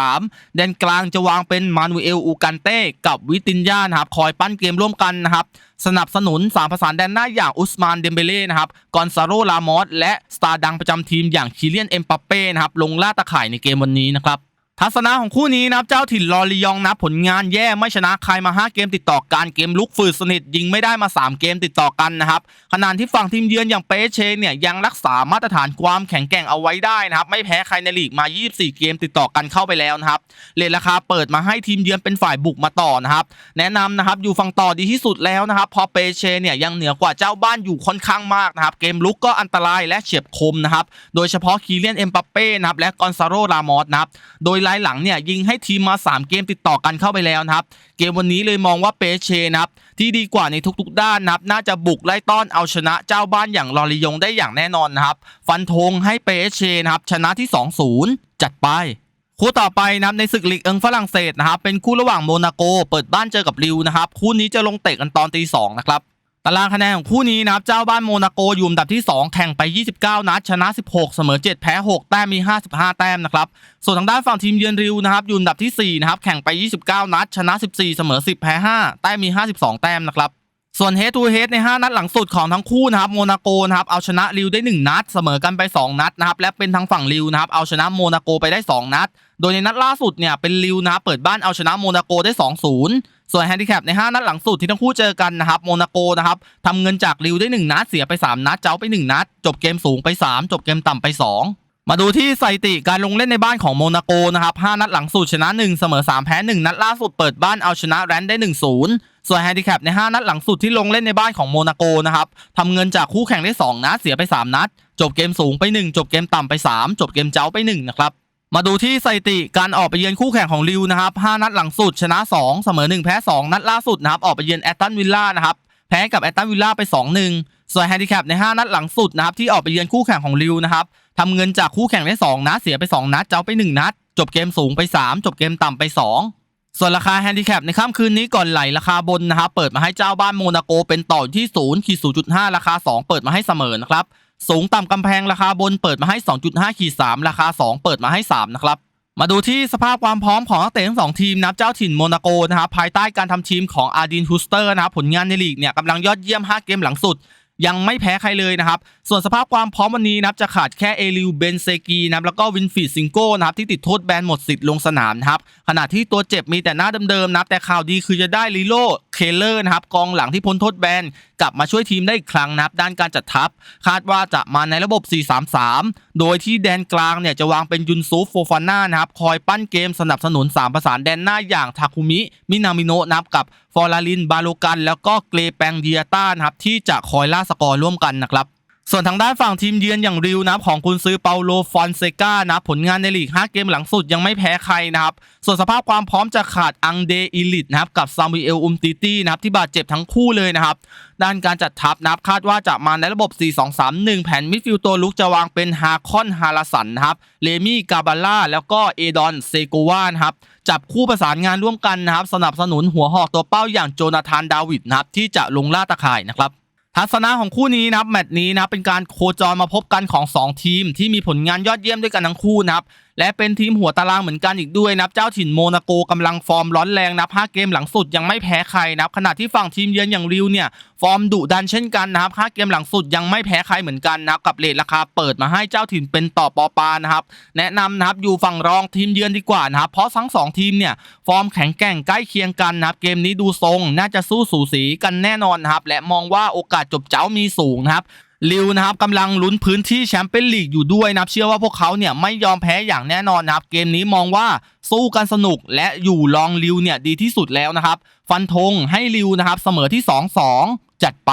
4-3-3 แดนกลางจะวางเป็นมานูเอลอูการเต้กับวิตินยานะครับคอยปั้นเกมร่วมกันนะครับสนับสนุนสามประสานแดนหน้าอย่างอุสมานเดมเบเล่นะครับกอนซาโรลามอสและสตาร์ดังประจำทีมอย่างคิเลียนเอ็มปัปเป้นะครับลงล่าตะข่ายในเกมวันนี้นะครับ ทัศนะของคู่นี้นะครับเจ้าถิ่นลอริยองนะผลงานแย่ไม่ชนะใครมา 5 เกมติดต่อกันเกมลุกฝืดสนิทยิงไม่ได้มา 3 เกมติดต่อกันนะครับขณะที่ฝั่งทีมเยือนอย่างเปเชเนี่ยยังรักษามาตรฐานความแข็งแกร่งเอาไว้ได้นะครับไม่แพ้ใครในลีกมา 24 เกมติดต่อกันเข้าไปแล้วนะครับเลทราคาเปิดมาให้ทีมเยือนเป็นฝ่ายบุกมาต่อนะครับแนะนำนะครับอยู่ฝั่งต่อดีที่สุดแล้วนะครับพอเปเชเนี่ยยังเหนือกว่าเจ้าบ้านอยู่ค่อนข้างมากนะครับเกมลุกก็อันตรายและเฉียบคมนะครับโดยเฉพาะคีเลียนเอ็มปัปเป้นะครับและกอนซาโรลามอสนะครับโดยรายหลังเนี่ยยิงให้ทีมมา 3 เกมติดต่อกันเข้าไปแล้วนะครับ เกมวันนี้เลยมองว่าเปเชนะครับที่ดีกว่าในทุกๆ ด้านนะครับน่าจะบุกไล่ต้อนเอาชนะเจ้าบ้านอย่างลอริยงได้อย่างแน่นอนนะครับ ฟันธงให้เปเชนะครับชนะที่ 2-0 จัดไปคู่ต่อไปนะครับในศึกลีกเอิงฝรั่งเศสนะครับเป็นคู่ระหว่างโมนาโก เปิดบ้านเจอกับริวนะครับคู่นี้จะลงเตะกันตอนตีสองนะครับ ตารางคะแนนของคู่นี้นะครับ เจ้าบ้านโมนาโกอยู่อันดับที่ 2 แข่งไป 29 นัด ชนะ 16 เสมอ 7 แพ้ 6 แต้มมี 55 แต้มนะครับ ส่วนทางด้านฝั่งทีมเยือนริวนะครับอยู่อันดับที่ 4 นะครับ แข่งไป 29 นัด ชนะ 14 เสมอ 10 แพ้ 5 แต้มมี 52 แต้มนะครับส่วน head to head ใน 5 นัดหลังสุดของทั้งคู่นะครับโมนาโกนะครับเอาชนะริวได้ 1 นัด เสมอกันไป 2 นัดนะครับและเป็นทางฝั่งริวนะครับเอาชนะโมนาโกไปได้ 2 นัด โดยในนัดล่าสุดเนี่ยเป็นริวนะครับเปิดบ้านเอาชนะโมนาโกได้ 2-0 ส่วนแฮนดิแคปใน 5 นัดหลังสุดที่ทั้งคู่เจอกันนะครับโมนาโกนะครับทำเงินจากริวได้ 1 นัด เสียไป 3 นัด เจ้าไป 1 นัด จบเกมสูงไป 3 จบเกมต่ำไป 2มาดูที่สถิติการลงเล่นในบ้านของโมนาโกนะครับ 5 นัดหลังสุดชนะ 1 เสมอ 3 แพ้ 1 นัดล่าสุดเปิดบ้านเอาชนะแรนได้ 1-0 ส่วนแฮนดิแคปใน 5 นัดหลังสุดที่ลงเล่นในบ้านของโมนาโกนะครับทำเงินจากคู่แข่งได้ 2 นัด เสียไป 3 นัด จบเกมสูงไป 1 จบเกมต่ำไป 3 จบเกมเจ้าไป 1 นะครับ มาดูที่สถิติการออกไปเยือนคู่แข่งของริวนะครับ 5 นัดหลังสุดชนะ 2 เสมอ 1 แพ้ 2 นัดล่าสุดนะครับ ออกไปเยือนแอตตันวิลล่านะครับ แพ้กับแอตตันวิลล่าไป 2-1 ส่วนแฮนดิแคปใน 5 นัดหลังสุดนะครับ ที่ออกไปเยือนคู่แข่งของริวนะครับทำเงินจากคู่แข่งได้ 2 นัด เสียไป 2 นัด เจ้าไป 1 นัด จบเกมสูงไป 3 จบเกมต่ำไป 2 ส่วนราคาแฮนดิแคปในค่ำคืนนี้ก่อนไหลราคาบนนะครับ เปิดมาให้เจ้าบ้านโมนาโกเป็นต่อที่0ขีด0.5 ราคา 2 เปิดมาให้เสมอนะครับ สูงต่ำกำแพงราคาบนเปิดมาให้ 2.5ขีด3ราคา 2 เปิดมาให้ 3 นะครับ มาดูที่สภาพความพร้อมของนักเตะทั้งสองทีมนับเจ้าถิ่นโมนาโกนะครับภายใต้การทำทีมของอาดินฮุสเตอร์นะผลงานในลีกเนี่ยกำลังยอดเยี่ยม 5 เกมหลังสุด ยังไม่แพ้ใครเลยนะครับ ส่วนสภาพความพร้อมวันนี้นะครับจะขาดแค่เอลิวเบนเซกีนะครับแล้วก็วินฟีดซิงโก้นะครับที่ติดโทษแบนหมดสิทธิ์ลงสนามนะครับขณะที่ตัวเจ็บมีแต่หน้าเดิมๆนะครับแต่ข่าวดีคือจะได้ลิโลเคเลอร์นะครับกองหลังที่พ้นโทษแบนกลับมาช่วยทีมได้อีกครั้งนะครับด้านการจัดทัพ คาดว่าจะมาในระบบ 4-3-3 โดยที่แดนกลางเนี่ยจะวางเป็นยุนซูฟโฟฟาน่านะครับคอยปั้นเกมสนับสนุน 3 ประสานแดนหน้าอย่างทาคุมิ มินามิโนะนะครับกับฟอร์ลาลิน บาโลกัน แล้วก็เกรแปงเดียต้านะครับที่จะคอยล่าสกอร์ร่วมกันนะครับ ส่วนทางด้านฝั่งทีมเยือนอย่างริวนะครับของคุณซื้อเปาโลฟอนเซกานะผลงานในลีก 5 เกมหลังสุดยังไม่แพ้ใครนะครับ ส่วนสภาพความพร้อมจะขาดอังเดอิลิตนะครับกับซามูเอลอุมติตี้นะครับที่บาดเจ็บทั้งคู่เลยนะครับ ด้านการจัดทัพนะครับคาดว่าจะมาในระบบ 4-2-3-1 แผนมิดฟิลด์ตัวลุกจะวางเป็นฮาคอนฮาลาสันนะครับเลมี่กาบาล่าแล้วก็เอดอนเซโกวานะครับจับคู่ประสานงานร่วมกันนะครับสนับสนุนหัวหอกตัวเป้าอย่างโจนาธานดาวิดนะครับที่จะลงล่าตะข่ายนะครับ ทัศนะของคู่นี้นะครับแมตช์นี้นะเป็นการโคจรมาพบกันของ 2 ทีมที่มีผลงานยอดเยี่ยมด้วยกันทั้งคู่นะครับ และเป็นทีมหัวตารางเหมือนกันอีกด้วยนะครับเจ้าถิ่นโมนาโกกำลังฟอร์มร้อนแรงนับ 5 เกมหลังสุดยังไม่แพ้ใครนะครับขณะที่ฝั่งทีมเยือนอย่างริวเนี่ยฟอร์มดุดันเช่นกันนะครับ5เกมหลังสุดยังไม่แพ้ใครเหมือนกันนะครับกับเลทราคาเปิดมาให้เจ้าถิ่นเป็นต่อปอปานะครับแนะนำนะครับอยู่ฝั่งรองทีมเยือนดีกว่านะครับเพราะทั้งสองทีมเนี่ยฟอร์มแข็งแกร่งใกล้เคียงกันนะครับเกมนี้ดูทรง น่าจะสู้สูสีกันแน่นอนนะครับและมองว่าโอกาสจบเจ้ามีสูงนะครับ ลิวนะครับกำลังลุ้นพื้นที่แชมเปี้ยนลีกอยู่ด้วยนะเชื่อว่าพวกเขาเนี่ยไม่ยอมแพ้อย่างแน่นอนนะครับ เกมนี้มองว่าสู้กันสนุกและอยู่ลองลิวเนี่ยดีที่สุดแล้วนะครับ ฟันธงให้ลิวนะครับเสมอที่ 2-2 จัดไป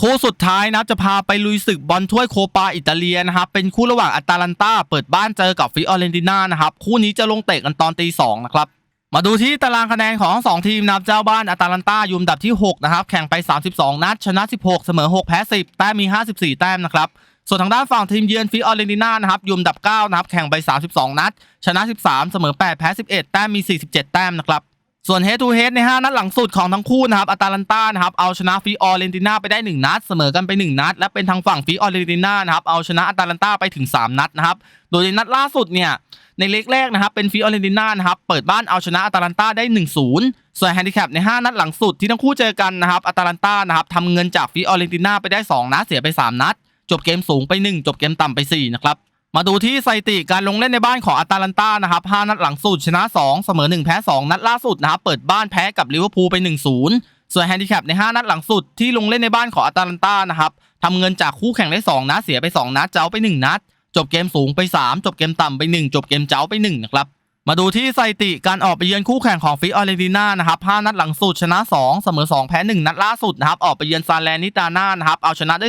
คู่สุดท้ายนะจะพาไปลุยศึกบอลถ้วยโคปาอิตาเลียนะครับเป็นคู่ระหว่างอัตาลันตาเปิดบ้านเจอกับฟิออเรนติน่านะครับคู่นี้จะลงเตะกันตอนตีสองนะครับ มาดูที่ตารางคะแนนของ 2 ทีมนะครับเจ้าบ้านอัตาลันตายู่อันดับที่ 6 นะครับ แข่งไป 32 นัด ชนะ 16 เสมอ 6 แพ้ 10 แต้มมี 54 แต้มนะครับ ส่วนทางด้านฝั่งทีมเยือนฟิออเรนติน่านะครับยู่อันดับ 9 นะครับ แข่งไป 32 นัด ชนะ 13 เสมอ 8 แพ้ 11 แต้มมี 47 แต้มนะครับส่วน head to head ใน 5 นัดหลังสุดของทั้งคู่นะครับอัตาลันตานะครับเอาชนะฟิออเรนติน่าไปได้ 1 นัด เสมอกันไป 1 นัด และเป็นทางฝั่งฟิออเรนติน่านะครับเอาชนะอัตาลันตาไปถึง 3 นัดนะครับ โดยในนัดล่าสุดเนี่ยในเล็กแรกนะครับเป็นฟิออเรนติน่านะครับเปิดบ้านเอาชนะอัตาลันตาได้ 1-0 ส่วนแฮนดิแคปใน 5 นัดหลังสุดที่ทั้งคู่เจอกันนะครับอัตาลันตานะครับทำเงินจากฟิออเรนติน่าไปได้ 2 นัดเสียไป 3 นัด จบเกมสูงไป 1 จบเกมต่ำไป 4 นะครับ มาดูที่สถิติการลงเล่นในบ้านของอัตาลันตานะครับ5นัดหลังสุดชนะ 2 เสมอ 1 แพ้ 2 นัดล่าสุดนะครับเปิดบ้านแพ้กับลิเวอร์พูลไป 1-0 ส่วนแฮนดิแคปใน 5 นัดหลังสุดที่ลงเล่นในบ้านของอัตาลันตานะครับทำเงินจากคู่แข่งได้ 2 นัดเสียไป 2 นัดเจ้าไป 1 นัด จบเกมสูงไป 3 จบเกมต่ำไป 1 จบเกมเจ้าไป1นะครับมาดูที่สถิติการออกไปเยือนคู่แข่งของฟิออเรติน่านะครับ5นัดหลังสุดชนะ 2 เสมอ 2 แพ้ 1 นัดล่าสุดนะครับออกไปเยือนซาแลนิตาน่านะครับเอาชนะได้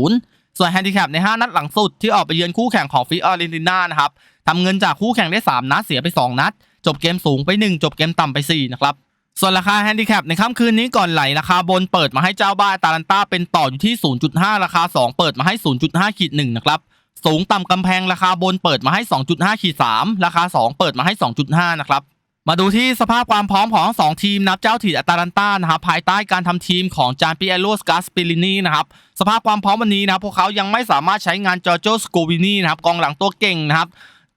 2-0 ส่วนแฮนดิแคปใน 5 นัดหลังสุดที่ออกไปเยือนคู่แข่งของฟิออเรติน่านะครับทำเงินจากคู่แข่งได้ 3 นัดเสียไป 2 นัด จบเกมสูงไป 1 จบเกมต่ำไป 4 นะครับส่วนราคาแฮนดิแคปในค่ำคืนนี้ก่อนไหลราคาบนเปิดมาให้เจ้าบ้านตาลันตาเป็นต่ออยู่ที่ 0.5 ราคา 2 เปิดมาให้ 0.5ขีด1นะครับ สูงต่ำกำแพงราคาบนเปิดมาให้ 2.5ขีด3ราคา 2 เปิดมาให้ 2.5 นะครับมาดูที่สภาพความพร้อมของ 2 ทีมนับเจ้าถิ่นอตาลันตานะครับภายใต้การทำทีมของจานปิเอโรสกาสปิลินีนะครับสภาพความพร้อมวันนี้นะครับพวกเขายังไม่สามารถใช้งานจอร์โจสโกวินีนะครับกองหลังตัวเก่งนะครับ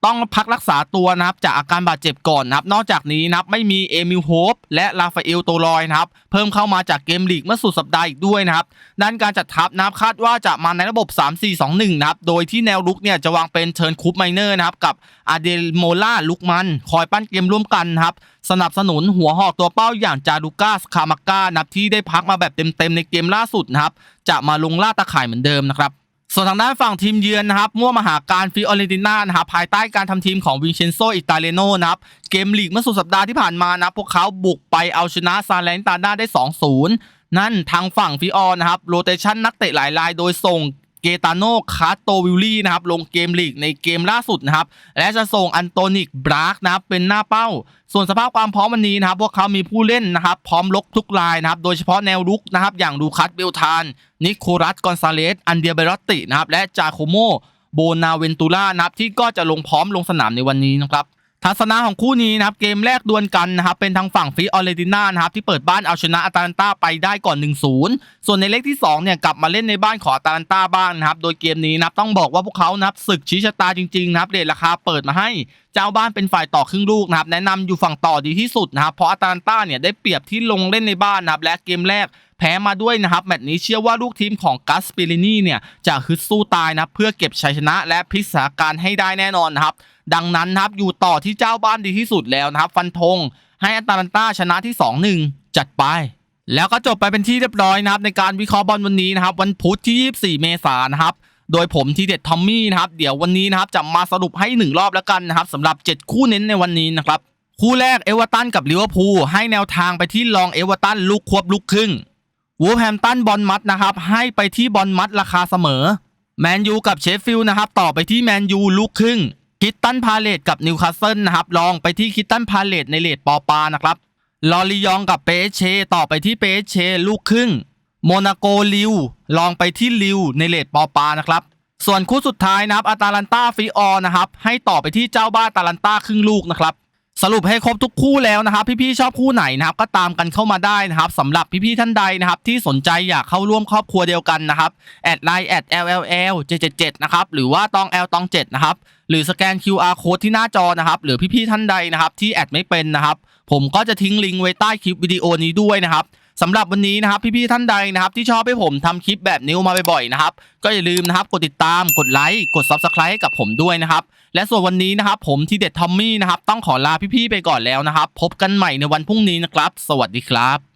ต้องพักรักษาตัวนะครับจากอาการบาดเจ็บก่อนนะครับนอกจากนี้นะครับไม่มีเอมิลโฮปและลาฟาเอลโตลอยนะครับเพิ่มเข้ามาจากเกมลีกเมื่อสุดสัปดาห์อีกด้วยนะครับด้านการจัดทัพนะครับคาดว่าจะมาในระบบ 3-4-2-1นะครับโดยที่แนวลุกเนี่ยจะวางเป็นเทิร์นคูปไมเนอร์นะครับกับอาเดลโมล่าลุกมัน คอยปั้นเกมร่วมกันนะครับสนับสนุนหัวหอกตัวเป้าอย่างจารุก้าสคามาก้านับที่ได้พักมาแบบเต็มๆในเกมล่าสุดนะครับจะมาลงล่าตะข่ายเหมือนเดิมนะครับ ส่วนทางด้านฝั่งทีมเยือนนะครับมั่วมหาการฟิออเรนติน่านะครับภายใต้การทำทีมของวินเชนโซอิตาเลโนนะครับเกมลีกเมื่อสุดสัปดาห์ที่ผ่านมานะพวกเขาบุกไปเอาชนะซาเลนตาน่าได้ 2-0 นั่นทางฝั่งฟิออนะครับโรเตชันนักเตะหลายราย โดยส่ง เกตาโนคาโตวิลลี่นะครับลงเกมลีกในเกมล่าสุดนะครับและจะส่งอันโตนิกบรากนะครับเป็นหน้าเป้า ส่วนสภาพความพร้อมวันนี้นะครับพวกเขามีผู้เล่นนะครับพร้อมลกทุกรายนะครับโดยเฉพาะแนวรุกนะครับอย่างลูคัสเบลทาน นิโคลัสกอนซาเลสอันเดียเบรตตินะครับและจาโคโมโบนาเวนตูล่านะครับที่ก็จะลงพร้อมลงสนามในวันนี้นะครับ ทัศนะของคู่นี้นะครับเกมแรกดวลกันนะครับเป็นทางฝั่งฟิออเรติน่านะครับที่เปิดบ้านเอาชนะอาตาลันตาไปได้ก่อน 1-0 ส่วนในเลขที่2เนี่ยกลับมาเล่นในบ้านของอาตาลันตาบ้างนะครับโดยเกมนี้นะครับต้องบอกว่าพวกเขานะครับศึกชี้ชะตาจริงๆนะครับเรทราคาเปิดมาให้เจ้าบ้านเป็นฝ่ายต่อครึ่งลูกนะครับแนะนำอยู่ฝั่งต่อดีที่สุดนะครับเพราะอาตาลันตาเนี่ยได้เปรียบที่ลงเล่นในบ้านนะครับและเกมแรกแพ้มาด้วยนะครับแมตช์นี้เชื่อว่าลูกทีมของกัสปิลินีเนี่ยจะฮึดสู้ตายนะเพื่อเก็บชัยชนะและพลิกสถานการณ์ให้ได้แน่นอนนะครับ ดังนั้นนะครับอยู่ต่อที่เจ้าบ้านดีที่สุดแล้วนะครับ ฟันธงให้อัตาลันตาชนะที่ 2-1 จัดไป แล้วก็จบไปเป็นที่เรียบร้อยนะครับ ในการวิเคราะห์บอลวันนี้นะครับ วันพุธที่ 24 เมษายนนะครับ โดยผมทีเด็ดทอมมี่นะครับ เดี๋ยววันนี้นะครับจะมาสรุปให้หนึ่งรอบแล้วกันนะครับสำหรับ 7 คู่เน้นในวันนี้นะครับ คู่แรกเอเวอร์ตันกับลิเวอร์พูลให้แนวทางไปที่ลองเอเวอร์ตันลูกควบลูกครึ่งวูฟแฮมตันบอลมัดนะครับให้ไปที่บอลมัดราคาเสมอแมนยูกับเชฟฟิลด์นะครับต่อไปที่แมนยูลูกครึ่ง คิตตันพาเลตกับนิวคาสเซิลนะครับลองไปที่คิตตันพาเลตในเลทปอปานะครับลอริยองกับเปเชต่อไปที่เปเชลูกครึ่ง โมนาโกลิวลองไปที่ลิวในเลทปอปานะครับส่วนคู่สุดท้ายนะครับอาตาลันตาฟิออนะครับให้ต่อไปที่เจ้าบ้านอาตาลันตาครึ่งลูกนะครับ สรุปให้ครบทุกคู่แล้วนะครับ พี่ๆชอบคู่ไหนนะครับก็ตามกันเข้ามาได้นะครับสำหรับพี่ๆท่านใดนะครับที่สนใจอยากเข้าร่วมครอบครัวเดียวกันนะครับแอดไลน์แอด LLL 777นะครับหรือว่าตอง L ตอง7นะครับหรือสแกน QR code ที่หน้าจอนะครับหรือพี่ๆท่านใดนะครับที่แอดไม่เป็นนะครับผมก็จะทิ้งลิงก์ไว้ใต้คลิปวิดีโอนี้ด้วยนะครับ สำหรับวันนี้นะครับพี่ๆท่านใดนะครับที่ชอบให้ผมทำคลิปแบบนิ้วมาบ่อยๆนะครับก็อย่าลืมนะครับกดติดตามกดไลค์กด Subscribe ให้กับผมด้วยนะครับและส่วนวันนี้นะครับผมทีเด็ดทอมมี่นะครับต้องขอลาพี่ๆไปก่อนแล้วนะครับพบกันใหม่ในวันพรุ่งนี้นะครับ สวัสดีครับ